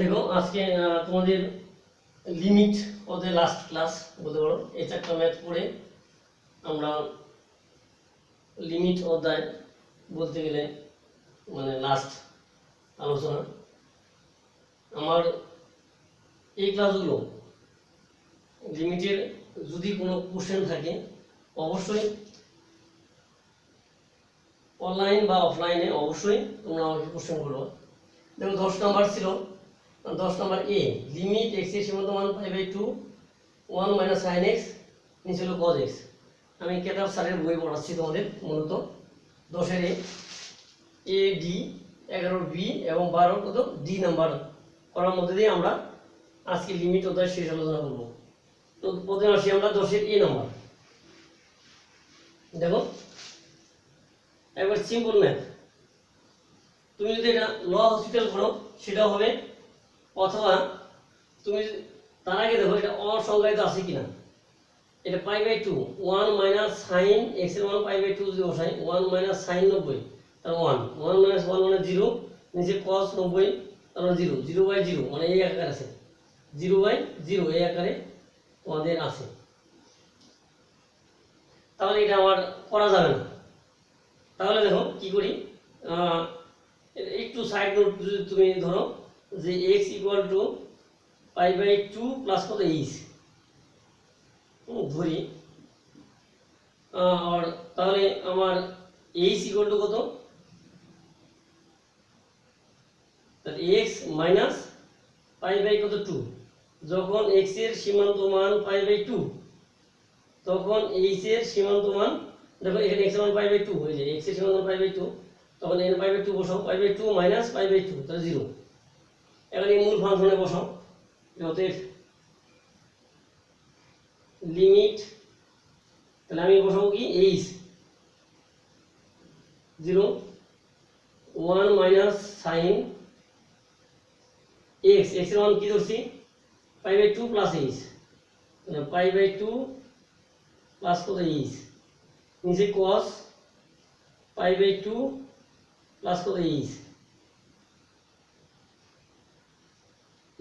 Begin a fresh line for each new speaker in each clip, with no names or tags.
দেখো, আজকে তোমাদের লিমিট ওদের লাস্ট ক্লাস বলতে পারো? এই চারটা ম্যাথ পড়ে আমরা লিমিট অধ্যায় বলতে গেলে মানে লাস্ট আলোচনা। আমার এই ক্লাসগুলো লিমিটের যদি কোনো কোশ্চেন থাকে, অবশ্যই অনলাইন বা অফলাইনে অবশ্যই তোমরা আমাকে কোশ্চেন করব দেখো, দশ নাম্বার ছিল। দশ নাম্বার এ লিমিট এক্সের সীমান্ত মান pi by two one minus sine x নিচে হলো কজ এক্স আমি কেতাব স্যারের বই পড়াচ্ছি তোমাদের, মূলত। দশের এ এ ডি এগারোর বি এবং বারোর কত? ডি নাম্বার করার মধ্যে দিয়ে আমরা আজকে লিমিট অধ্যায় শেষ আলোচনা করব। তো প্রথমে আসি আমরা দশের এ নাম্বার দেখো, একবার সিম্পল ম্যাথ তুমি যদি এটা ল হসপিটাল করো সেটাও হবে অথবা তুমি তার আগে দেখো এটা অসংজ্ঞায়িত আছে কিনা। এটা pi by two one minus sine এক্সের মান পাই বাই টু যদি বসাই ওয়ান মাইনাস সাইন নব্বই তার ওয়ান ওয়ান মাইনাস ওয়ান মানে জিরো নিচে কস নব্বই মানে জিরো জিরো বাই জিরো মানে এই আকারে আছে। জিরো বাই জিরো এই আকারে তোমাদের আছে। তাহলে এটা আমার করা যাবে না। তাহলে দেখো কি করি একটু সাইড নোট যদি তুমি ধরো যে x equal to pi by two plus কত এইচ ধরি। আর তাহলে আমার এইচ ইকুয়াল টু কত? এক্স মাইনাস পাই বাই কত টু যখন এক্সের সীমান্ত মান পাই বাই টু তখন এইচ এর সীমান্ত মান, দেখো এখানে এক্স মান পাই বাই টু হয়ে যায় এক্সের সীমান্ত মান পাই বাই টু তখন এখানে পাই বাই টু বসাও pi by two minus pi by two তাহলে জিরো এবার এই মূল ফাংশনে বসাও অতএব লিমিট তাহলে আমি বসাবো কি? H zero one minus sine x এক্সের মান কি ধরছি? Pi by two plus h pi by two plus কত এইচ নিচে cos pi by two plus কত এইচ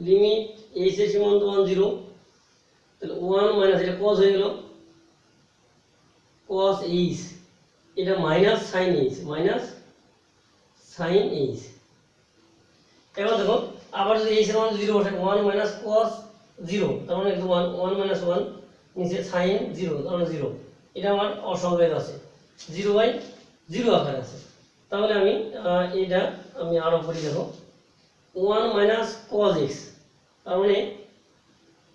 লিমিট এইচ এর সীমান্ত ওয়ান জিরো তাহলে ওয়ান মাইনাস এটা কস হয়ে গেল। কস এইচ এটা minus sine h minus sine h এবার দেখো, আবার যদি এইচ এর মান জিরো বসে ওয়ান মাইনাস কস জিরো তার মানে ওয়ান ওয়ান মাইনাস ওয়ান নিচে সাইন জিরো তার মানে জিরো এটা আমার অসংজ্ঞায়িত আছে। জিরো বাই জিরো আকারে আছে। তাহলে আমি এটা আমি আরও করি দেখো ওয়ান মাইনাস কজ এক্স তার মানে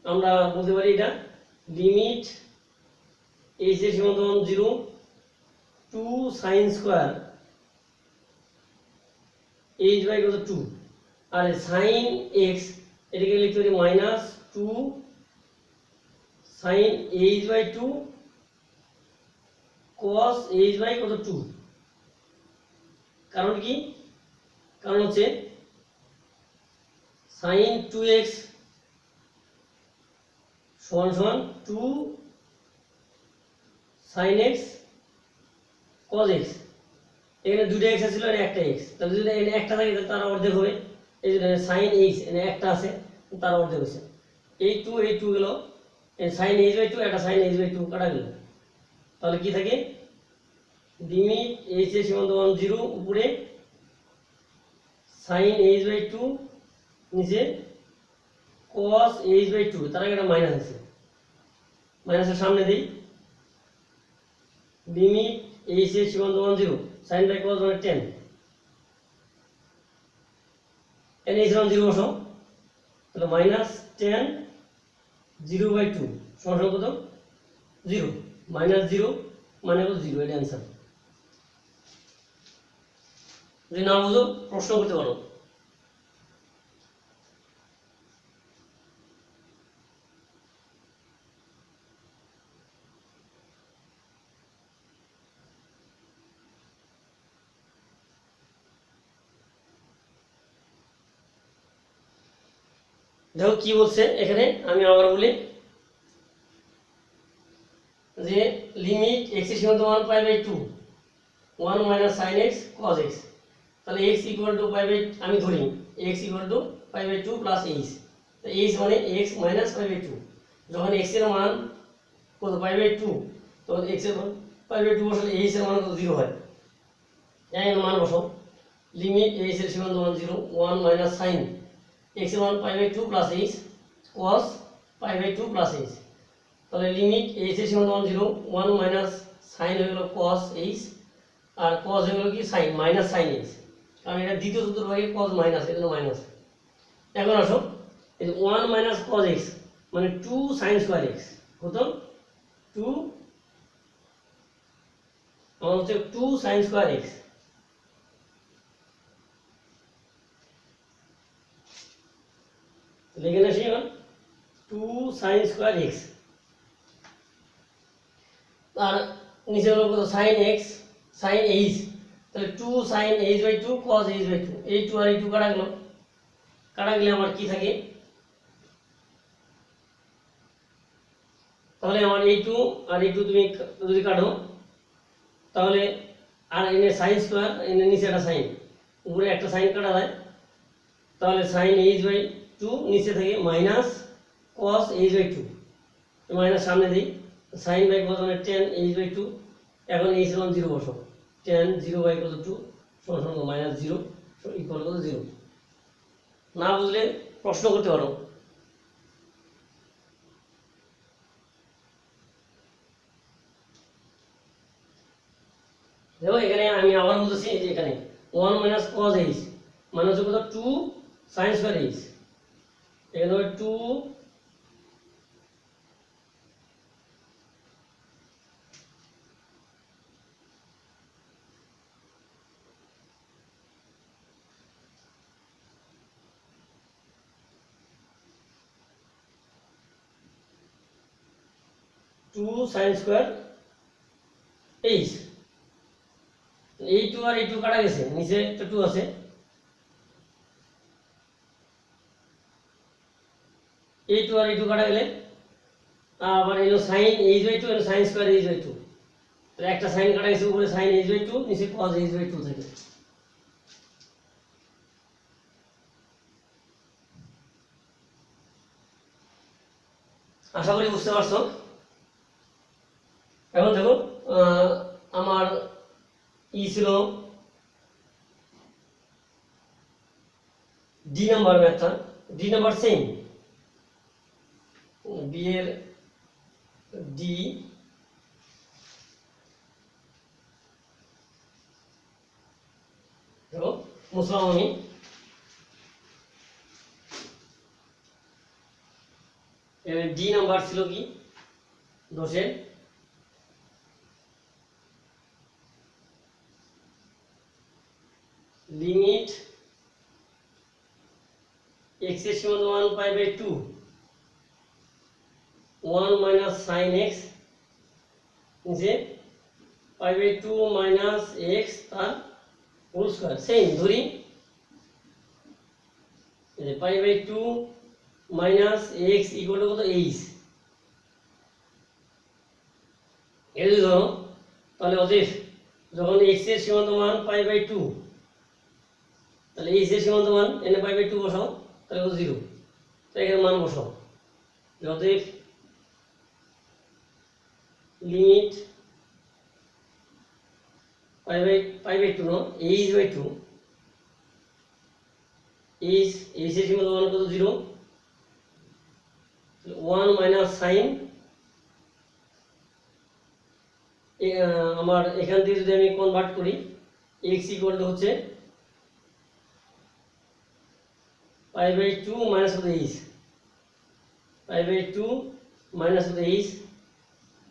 আমরা বলতে পারি এটা লিমিট এইচ এর সীমান্ত মান zero two sine square h by কত টু আর সাইন এক্স এটাকে লিখতে পারি minus two sine h by two cos h by কত টু কারণ কি? কারণ হচ্ছে সাইন টু এক্স সমান সমান two sine x cos x এখানে দুটো এক্স ছিল একটা এক্স তাহলে যদি এখানে একটা থাকে, তাহলে তার অর্ধেক হবে। এই যে সাইন এইচ এখানে একটা আছে, তার অর্ধেক হচ্ছে এই টু এই টু গেল। সাইন এইচ বাই টু একটা সাইন এইচ বাই টু কাটা গেল। তাহলে কি থাকে? লিমিট এইচ এর সীমান্ত মান জিরো উপরে সাইন এইচ বাই টু নিচে কস এইচ বাই টু তার আগে একটা মাইনাস আছে। মাইনাসের সামনে দিই। লিমিট এইচ এর সীমান্ত মান জিরো সাইন বাই কস মানে টেন এন এইচ মান জিরো বসাও। তাহলে minus tan zero by two সমান সমান কত? জিরো মাইনাস জিরো মানে কত? জিরো এটা অ্যান্সার যদি না বুঝো, প্রশ্ন করতে পারো। দেখো কি বলছে এখানে? আমি আবার বলি যে লিমিট এক্সের সীমান্ত মান pi by two one minus sine x cos x তাহলে x equal to pi by আমি ধরি x equal to pi by two plus h তো এইচ মানে x minus pi by two যখন এক্সের মান কত, পাই বাই টু তখন এক্সের মান, পাই বাই টু বসালে এইচ এর মান কত জিরো হয়। এর মান বসাও। লিমিট এইচ এর সীমান্ত মান জিরো ওয়ান মাইনাস সাইন এক্সের মান pi by two plus h cos pi by two plus h. তাহলে লিমিট এইচ এর সীমান্ত মান জিরো, ওয়ান মাইনাস সাইন হয়ে গেল কস এইচ, আর কস হয়ে গেল কি সাইন, মাইনাস সাইন এইচ। কারণ এটা দ্বিতীয় চতুর্ভাগে কস মাইনাস, এটা মাইনাস। এখন আসো ওয়ান মাইনাস কস এক্স মানে টু সাইন স্কোয়ার এক্স কত? টু, আমার হচ্ছে টু সাইন স্কোয়ার এক্স লিখে সেই টু সাইন স্কোয়ার এক্স আর নিচে হলো কত? সাইন এক্স সাইন এইচ তাহলে two sine h by two cos h by two এই টু আর এই টু কাটা গেল। কাটা গেলে আমার কি থাকে? তাহলে আমার এই টু আর এই টু তুমি যদি কাটো, তাহলে আর এনে সাইন স্কোয়ার এনে নিচে একটা সাইন উপরে একটা সাইন কাটা যায়। তাহলে সাইন এইচ বাই টু নিচে থাকে minus cos h by two minus সামনে দিই সাইন বাই কত মানে টেন এইচ বাই টু এখন এইচ বসো টেন জিরো বাই কত টু সমান সমান মাইনাস জিরো ইকুয়াল কত জিরো না বুঝলে প্রশ্ন করতে পারো। দেখো এখানে আমি আবার বলতেছি এখানে। ওয়ান মাইনাস কজ এইচ মানে হচ্ছে কত? টু সাইন স্কোয়ার এইচ হবে two two sine square h এই টু আর এই টু কাটা গেছে, নিচে একটা টু আছে। এই টু আর এই টু কাটা গেলে আবার এলো sine h by two sine square h by two একটা সাইন কাটা গেছে উপরে সাইন এইচ বাই টু নিচে কজ এইচ বাই টু থাকে। আশা করি বুঝতে পারছ? এখন দেখো আমার ই ছিল ডি নাম্বার ম্যাথটা ডি নাম্বার সেম বি এর ডি মুসলাম আমি ডি নাম্বার ছিল কি? দশের। লিমিট এর সমান one pi by two one minus sine x নিচে pi by two minus x তার হোল স্কোয়ার সেম ধরি pi by two minus x equal to কত এইচ এটা যদি ধরো তাহলে অতএব যখন এক্সের সীমান্ত মান পাই বাই টু তাহলে এইচ এর সীমান্ত মান এনে পাই টু বসাও তাহলে কত জিরো তো এখানে মান বসাও অতএব limit pi by pi by two no h by two h h এর সীমান্ত মান কত জিরো ওয়ান মাইনাস সাইন আমার এখান থেকে যদি আমি কনভার্ট করি এক্স ইকুয়াল টু হচ্ছে পাই বাই টু মাইনাস কত h pi by two minus কত এইচ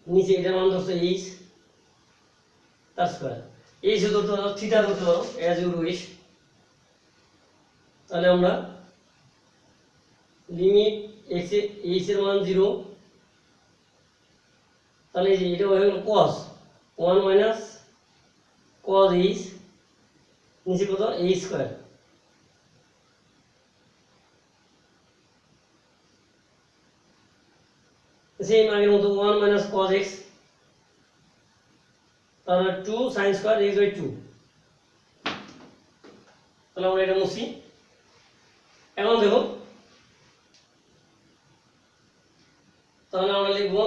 নিচে এটার মান ধরছে এইচ তার স্কোয়ার এইচ ধরতে পারো থিটা ধরতে পারো অ্যাজ ইউ উইশ তাহলে আমরা লিমিট এক্স এইচ এর মান জিরো তাহলে এই এটা হয়ে গেল cos one minus cos h নিচে কত? এইচ স্কোয়ার সেম আগের মতো ওয়ান মাইনাস কস এক্স তাহলে two sine square x by two তাহলে আমরা এটা মুছি। এখন দেখো, তাহলে আমরা লিখব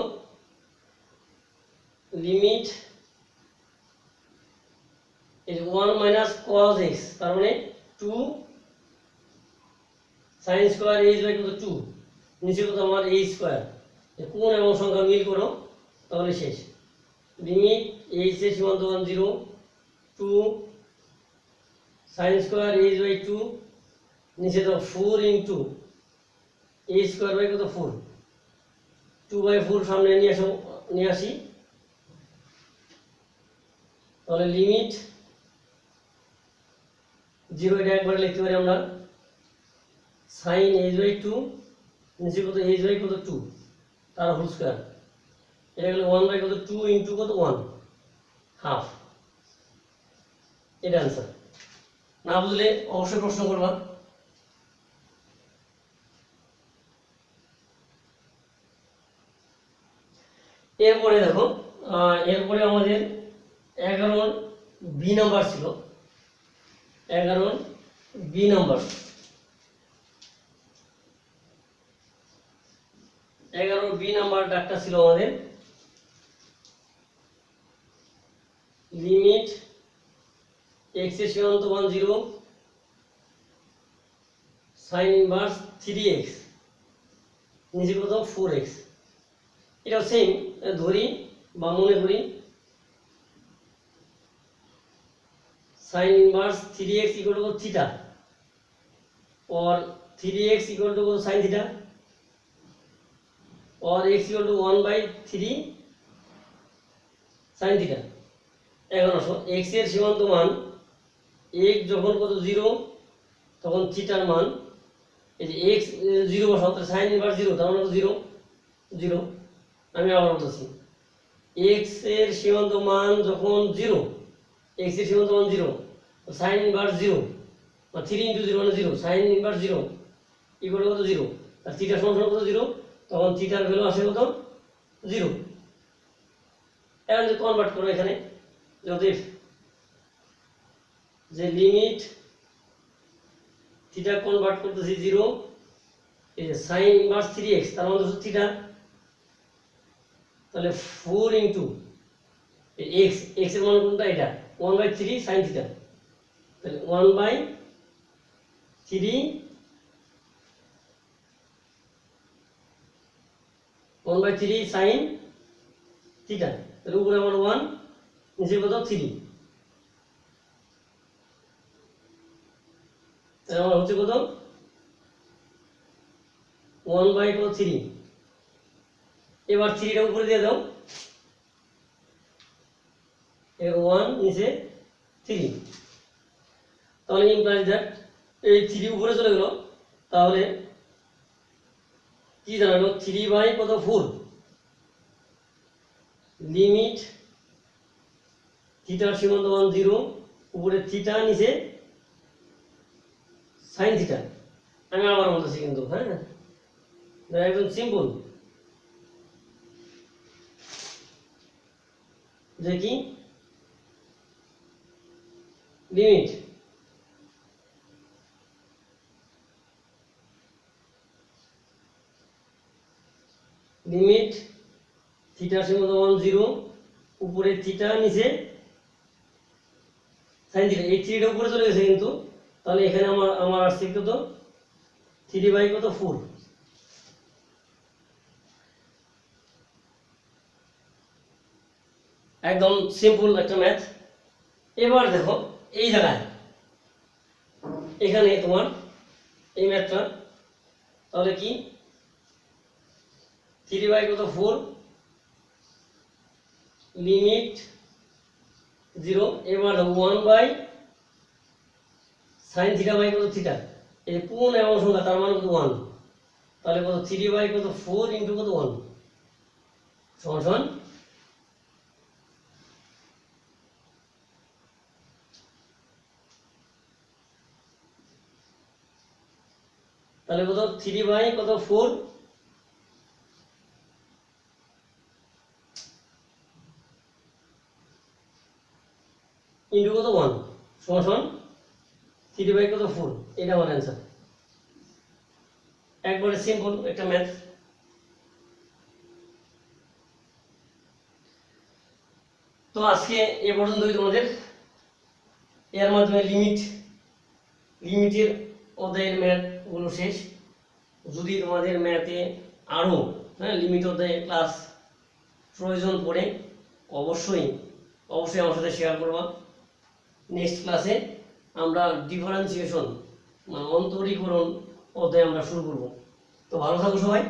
limit is 1 minus cos x, তার মানে 2 sin স্কয়ার h বাই কত 2 নিচে কত আমার a স্কয়ার কোন এবং সংখ্যা মিল করো, তাহলে শেষ। লিমিট এইচ এর সীমান্ত 1 0 2 sin square h by two নিচে তো 4 ইনটু এইচ স্কোয়ার বাই কত 4 2 বাই ফোর সামনে নিয়ে আসো, নিয়ে আসি। তাহলে লিমিট জিরো এটা একবারে লিখতে পারি আমরা। সাইন এইচ বাই টু নিচে কত এইচ বাই কত টু তার হোল স্কোয়ার এটা গেলে ওয়ান বাই কত? টু ইন্টু কত? ওয়ান হাফ এটা অ্যান্সার না বুঝলে অবশ্যই প্রশ্ন করবা। এরপরে দেখো এরপরে আমাদের এগারোর বি নাম্বার ছিল। এগারোর বি নাম্বার এগারোর বি নাম্বার ডাকটা ছিল আমাদের। লিমিট এক্সের সীমান্ত one zero sine inverse three x নিচে কত ফোর এক্স এটাও সেম ধরি বা মনে করি। sin inverse 3x equal to theta or 3x equal to sin theta or x equal to 1 by 3 sin theta এখন আসো, x এর সীমান্ত মান, x যখন কত জিরো তখন থিটার মান। এই যে x জিরো বসাও তাহলে সাইন ইনভার্স জিরো তার মানে জিরো জিরো আমি আবার বলতেছি, x এর সীমান্ত মান যখন জিরো x এর সীমান্ত মান জিরো সাইন ইনভার্স জিরো বা থ্রি ইন্টু জিরো মানে zero sine inverse zero equal কত জিরো আর থিটার সমান কত জিরো তখন থিটার ভ্যালু আসে কত? জিরো এখন যদি কনভার্ট করো এখানে, যদি যে লিমিট থিটা কনভার্ট করতেছি জিরো এই যে সাইন ইনভার্স থ্রি এক্স তার মধ্যে হচ্ছে থিটা তাহলে ফোর ইন্টু এক্স এক্সের মান কোনটা? এটা। One by three sine theta তাহলে one by three one by three sine theta তাহলে উপরে আমার ওয়ান নিচে কত থ্রি তাহলে আমার হচ্ছে কত? ওয়ান বাই কত থ্রি এবার থ্রিটা উপরে দিয়ে দাও। এর ওয়ান নিচে থ্রি তাহলে ইমপ্লাইজ দ্যাট এই থ্রি উপরে চলে গেল, তাহলে কি জানালো? থ্রি বাই কত ফোর লিমিট, থিটার সীমান্ত ওয়ান জিরো, উপরে থিটা, নিচে সাইন থিটা। আমি আবার বলতেছি কিন্তু হ্যাঁ? একদম সিম্পল যে কি? লিমিট। লিমিট থিটার সীমান্ত ওয়ান জিরো উপরে থিটা নিচে সাইন থিটা এই থ্রিটা উপরে চলে গেছে কিন্তু। তাহলে এখানে আমার আমার আসছে কত? থ্রি বাই কত? ফোর একদম সিম্পল একটা ম্যাথ এবার দেখো, এই জায়গায়, এখানে তোমার এই ম্যাথটা তাহলে কি? থ্রি বাই কত? ফোর। Limit zero. এবার one by sine theta by কত থিটা? এই কোন এবং সংখ্যা, তার মানে কত ওয়ান। তাহলে কত? থ্রি বাই কত? ফোর ইন্টু কত? ওয়ান। সমান সমান। তাহলে কত? থ্রি বাই কত? ফোর ইন্টু বাই কত ফোর এটা আমার অ্যান্সার একবারে সিম্পল একটা ম্যাথ তো আজকে এ পর্যন্তই তোমাদের। এর মাধ্যমে লিমিট লিমিটের অধ্যায়ের ম্যাথগুলো শেষ। যদি তোমাদের ম্যাথে আরও হ্যাঁ লিমিট অধ্যায়ে ক্লাস প্রয়োজন পড়ে, অবশ্যই অবশ্যই আমার সাথে শেয়ার করবা। নেক্সট ক্লাসে আমরা ডিফারেন্সিয়েশন মানে অন্তরীকরণ অধ্যায় আমরা শুরু করব। তো ভালো থাকো সবাই।